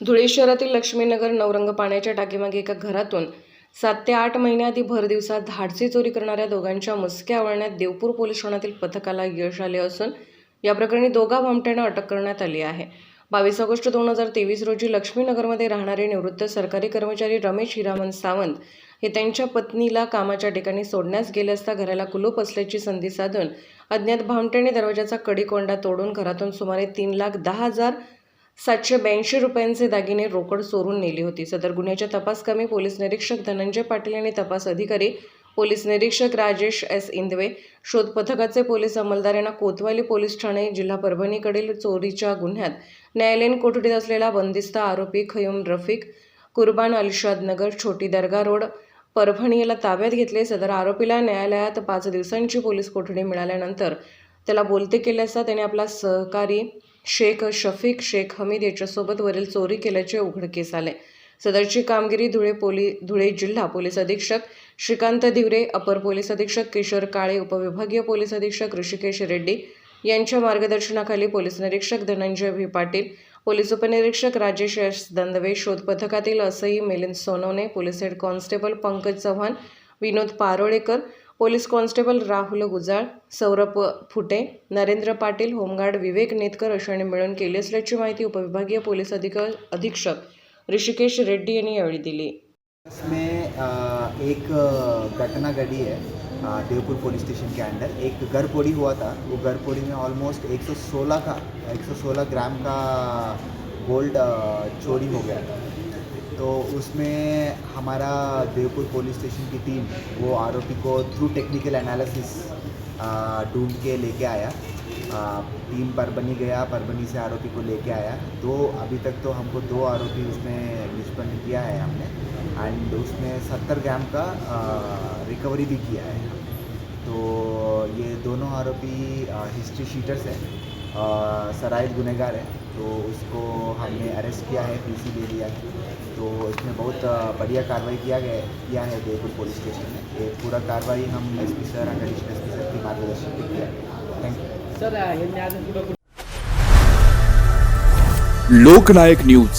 धुळे शहरातील लक्ष्मीनगर नवरंग पाण्याच्या टाकीमागे एका घरातून सात ते आठ महिन्याआधी भर दिवसात धाडसी चोरी करणाऱ्या दोघांच्या मुसक्या आवळण्यात देवपूर पोलीस ठाण्यातील पथकाला यश आले असून या प्रकरणी दोघा भामट्यांना अटक करण्यात आली आहे. बावीस ऑगस्ट दोन हजार तेवीस रोजी लक्ष्मीनगरमध्ये राहणारे निवृत्त सरकारी कर्मचारी रमेश हिरामन सावंत हे त्यांच्या पत्नीला कामाच्या ठिकाणी सोडण्यास गेले असता घराला कुलूप असल्याची संधी साधून अज्ञात भामट्याने दरवाजाचा कडीकोंडा तोडून घरातून सुमारे तीन लाख दहा हजार सातशे ब्याऐंशी रुपयांचे दागिने रोकड चोरून नेली होती. सदर गुन्ह्याच्या तपासकामी पोलीस निरीक्षक धनंजय पाटील आणि तपास अधिकारी पोलीस निरीक्षक राजेश एस इंदवे शोध पथकाचे पोलीस अंमलदार यांना कोतवाली पोलीस ठाणे जिल्हा परभणीकडील चोरीच्या गुन्ह्यात न्यायालयीन कोठडीत असलेला बंदिस्त आरोपी खयूम रफिक कुर्बान अलिशाद नगर छोटी दर्गा रोड परभणी याला ताब्यात घेतले. सदर आरोपीला न्यायालयात पाच दिवसांची पोलीस कोठडी मिळाल्यानंतर त्याला बोलते केले असता त्याने आपला सहकारी शेख शफीक शेख हमीद याच्यासोबत वरील चोरी केल्याचे उघडकीस आले. सदरची कामगिरी धुळे पोली धुळे जिल्हा पोलीस अधीक्षक श्रीकांत धिवरे अपर पोलीस अधीक्षक किशोर काळे उपविभागीय पोलीस अधीक्षक ऋषिकेश रेड्डी यांच्या मार्गदर्शनाखाली पोलीस निरीक्षक धनंजय व्ही. पाटील पोलीस उपनिरीक्षक राजेश एस. दंदवे शोध पथकातील असई Milind Sonawane police head constable Pankaj Chavan Vinod Parolekar police constable Rahul Gujal Saurabh Phute Narendra Patil home guard Vivek Netkar अशाने मिळून केली असल्याची माहिती उपविभागीय पोलीस अधिक अधीक्षक ऋषिकेश रेड्डी यांनी यावेळी दिली. इसमें एक घटना घटी है देवपुर पुलिस स्टेशन के अंदर। एक गरपोड़ी हुआ था। वो गरपोड़ी में ऑलमोस्ट 116 का 116 ग्राम का गोल्ड चोरी हो गया था। तो उसमें हमारा देवपुर पुलिस स्टेशन की टीम वो आरोपी को थ्रू टेक्निकल एनालिसिस ढूंढ के लेके आया। अ, टीम परबनी गया परबनी से आरोपी को लेके आया। दो अभी तक तो हमको दो आरोपी उसमें निष्पन्न किया है हमने। एंड उसमें सत्तर ग्राम का रिकवरी भी किया है। तो ये दोनों आरोपी हिस्ट्री शीटर्स हैं। सराइद गुनहगार है। तो उसको हमने अरेस्ट किया है पीसी दे दिया है तो इसमें बहुत बढ़िया कार्रवाई किया गया किया है जयपुर पुलिस स्टेशन में। ये पूरा कार्रवाई हम S P sir under additional S P sir के मार्गदर्शन में KIA thank you sir Loknayak news.